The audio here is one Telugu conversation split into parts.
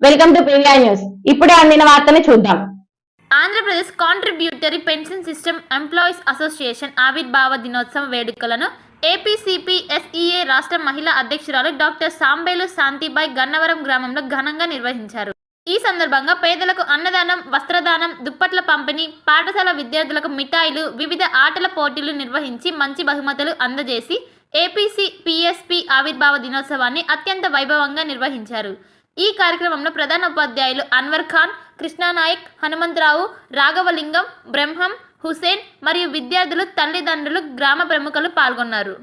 వెల్కమ్ టు పీవీఆర్ న్యూస్ ఇప్పుడే అందిన వార్తను చూద్దాం. Andhra Pradesh contributory pension system employees association ఆవిర్భావ దినోత్సవ వేడుకలను ఏపీసీపీఎస్ఈఏ రాష్ట్ర మహిళా అధ్యక్షురాలు డాక్టర్ సాంబేలు శాంతిబాయ్ గన్నవరం గ్రామంలో ఘనంగా నిర్వహించారు. ఈ సందర్భంగా పేదలకు అన్నదానం వస్త్రదానం దుప్పట్ల పంపిణీ పాఠశాల విద్యార్థులకు మిఠాయిలు వివిధ ఆటల పోటీలు నిర్వహించి మంచి బహుమతులు అందజేసి ఏపీసీ పిఎస్పి ఆవిర్భావ దినోత్సవాన్ని అత్యంత వైభవంగా నిర్వహించారు. ఈ కార్యక్రమంలో ప్రధాన ఉపాధ్యాయులు అన్వర్ ఖాన్ కృష్ణానాయక్ హనుమంతరావు రాఘవలింగం బ్రహ్మం హుసేన్ మరియు విద్యార్థులు తల్లిదండ్రులు గ్రామ ప్రముఖులు పాల్గొన్నారు.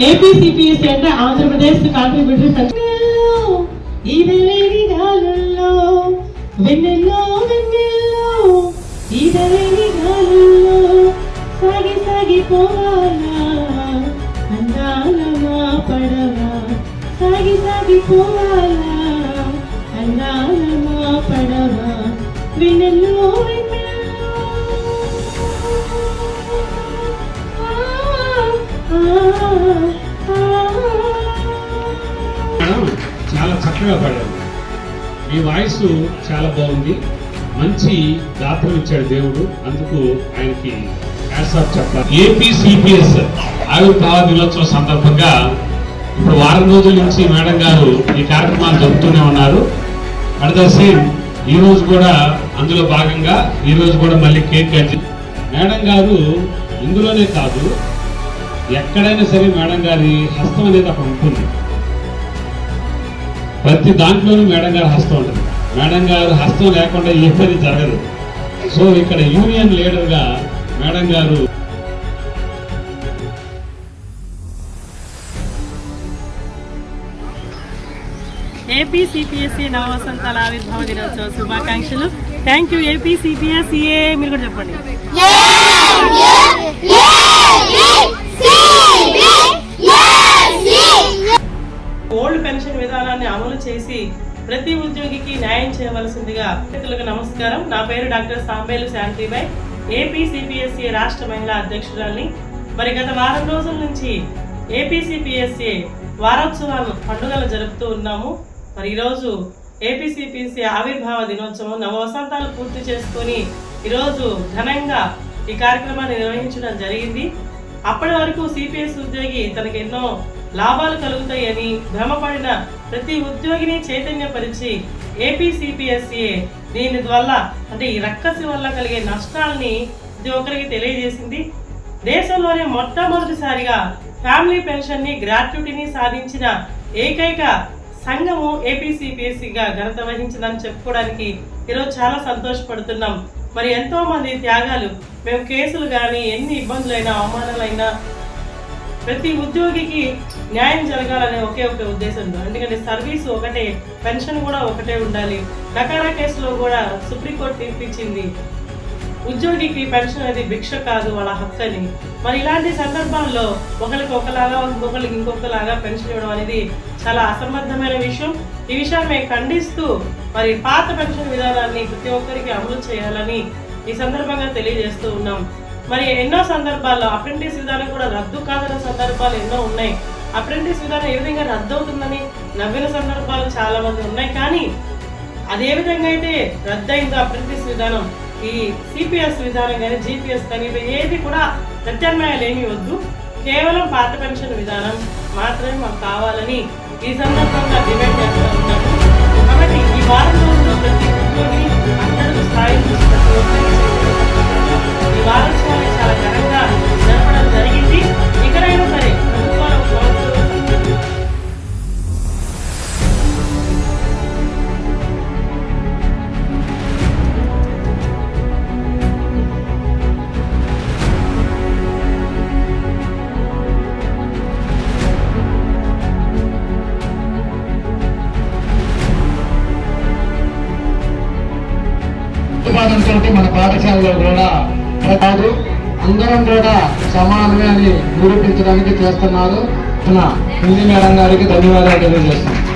ఏపీసీపీఎస్సీ అంటే ఆంధ్రప్రదేశ్ కాంట్రిబ్యూటరీ పెన్షన్ ఈదలేని గాలుల్లో వెన్నెల్లో వెన్నెల్లో ఈదలేని గాలుల్లో సాగి సాగి పోవాలా? అందాల మా పడవ సాగి సాగి పోవాలా? అందాల మా పడవ వెన్నెల్లో చాలా పడ్డాను మీ వాయిస్ చాలా బాగుంది. మంచి గాత్రం ఇచ్చాడు దేవుడు. అందుకు ఆయనకి ఆఫ్ చెప్పాలి. ఏపీ సిపిఎస్ ఆవిర్భావ దినోత్సవం సందర్భంగా ఇప్పుడు వారం రోజుల నుంచి మేడం గారు ఈ కార్యక్రమాలు జరుపుతూనే ఉన్నారు. అట్ ద సేమ్ ఈ రోజు కూడా అందులో భాగంగా ఈ రోజు కూడా మళ్ళీ కేక్ కట్ మేడం గారు ఇందులోనే కాదు ఎక్కడైనా సరే మేడం గారి హస్తం అనేది అక్కడ ఉంటుంది. ప్రతి దాంట్లోనూ మేడం గారి హస్తం ఉంటుంది మేడం గారు హస్తం లేకుండా ఏ పని జరగదు. సో ఇక్కడ యూనియన్ లీడర్గా మేడం గారు ఏపీ సిపిఎస్సి నవ వసంతాల ఆవిర్భావ దినోత్సవ శుభాకాంక్షలు. థ్యాంక్ యూ ఏపీ సిపిఎస్సిఏ మీరు కూడా చెప్పండి. న్యాయం చేయవలసిందిగా నమస్కారం. నా పేరు డాక్టర్ సాంబేలు శాంతిబాయ్ ఏపీసీపీఎస్ఏ రాష్ట్ర మహిళా అధ్యక్షురాల్ని. మరి గత వారం రోజుల నుంచి ఏపీసీపీఎస్ఏ వారోత్సవాలు పండుగలు జరుపుతూ ఉన్నాము. మరి ఈరోజు ఏపీసీపీఎస్సీ ఆవిర్భావ దినోత్సవం నవ వసంతాలు పూర్తి చేసుకొని ఈరోజు ఘనంగా ఈ కార్యక్రమాన్ని నిర్వహించడం జరిగింది. అప్పటి వరకు సిపిఎస్ ఉద్యోగి తనకు ఎన్నో లాభాలు కలుగుతాయని భ్రమపడిన ప్రతి ఉద్యోగిని చైతన్యపరిచి ఏపీ సిపిఎస్సిఏ దీని వల్ల అంటే ఈ రక్కసి వల్ల కలిగే నష్టాల్ని ప్రతి ఒక్కరికి తెలియజేసింది. దేశంలోనే మొట్టమొదటిసారిగా ఫ్యామిలీ పెన్షన్ని గ్రాట్యుటీని సాధించిన ఏకైక సంఘము ఏపీసీపీఎస్సీగా ఘనత వహించిందని చెప్పుకోవడానికి ఈరోజు చాలా సంతోషపడుతున్నాం. మరి ఎంతోమంది త్యాగాలు మేము కేసులు కానీ ఎన్ని ఇబ్బందులైనా అవమానాలైనా ప్రతి ఉద్యోగికి న్యాయం జరగాలనే ఒకే ఒక ఉద్దేశంతో. ఎందుకంటే సర్వీస్ ఒకటే పెన్షన్ కూడా ఒకటే ఉండాలి. నకారా కేసులో కూడా సుప్రీంకోర్టు తీర్పిచ్చింది. ఉద్యోగికి పెన్షన్ అనేది భిక్ష కాదు వాళ్ళ హక్కు అని. మరి ఇలాంటి సందర్భాల్లో ఒకరికి ఒకలాగా ఇంకొకరికి ఇంకొకలాగా పెన్షన్ ఇవ్వడం అనేది చాలా అసంబద్ధమైన విషయం. ఈ విషయాన్ని మేము ఖండిస్తూ మరి పాత పెన్షన్ విధానాన్ని ప్రతి ఒక్కరికి అమలు చేయాలని ఈ సందర్భంగా తెలియజేస్తూ ఉన్నాం. మరి ఎన్నో సందర్భాల్లో అప్రెంటిస్ విధానం కూడా రద్దు కాదన్న సందర్భాలు ఎన్నో ఉన్నాయి. అప్రెంటిస్ విధానం ఏ విధంగా రద్దు అవుతుందని నవ్విన సందర్భాలు చాలా మంది ఉన్నాయి. కానీ అదే విధంగా అయితే రద్దయిందో అప్రెంటిస్ విధానం ఈ సిపిఎస్ విధానం కానీ జీపీఎస్ కానీ ఇవి ఏది కూడా ప్రత్యామ్నాయాలు ఏమీ వద్దు. కేవలం పాత పెన్షన్ విధానం మాత్రమే మాకు కావాలని ఈ సందర్భంగా డిమాండ్ చేస్తూ ఉన్నాము. కాబట్టి ఈ వారం రోజుల్లో ప్రతి ఉద్యోగి అందరూ స్థాయి ఈ వారం పాఠశాలలో కూడా కాదు అందరం కూడా సమానమే అని నిరూపించడానికి చేస్తున్నారు. మన హిందీ మేడం గారికి ధన్యవాదాలు తెలియజేస్తున్నాను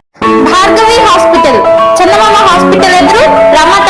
భార్గవి హాస్పిటల్. చందమామ హాస్పిటల్ ఎదురు రమత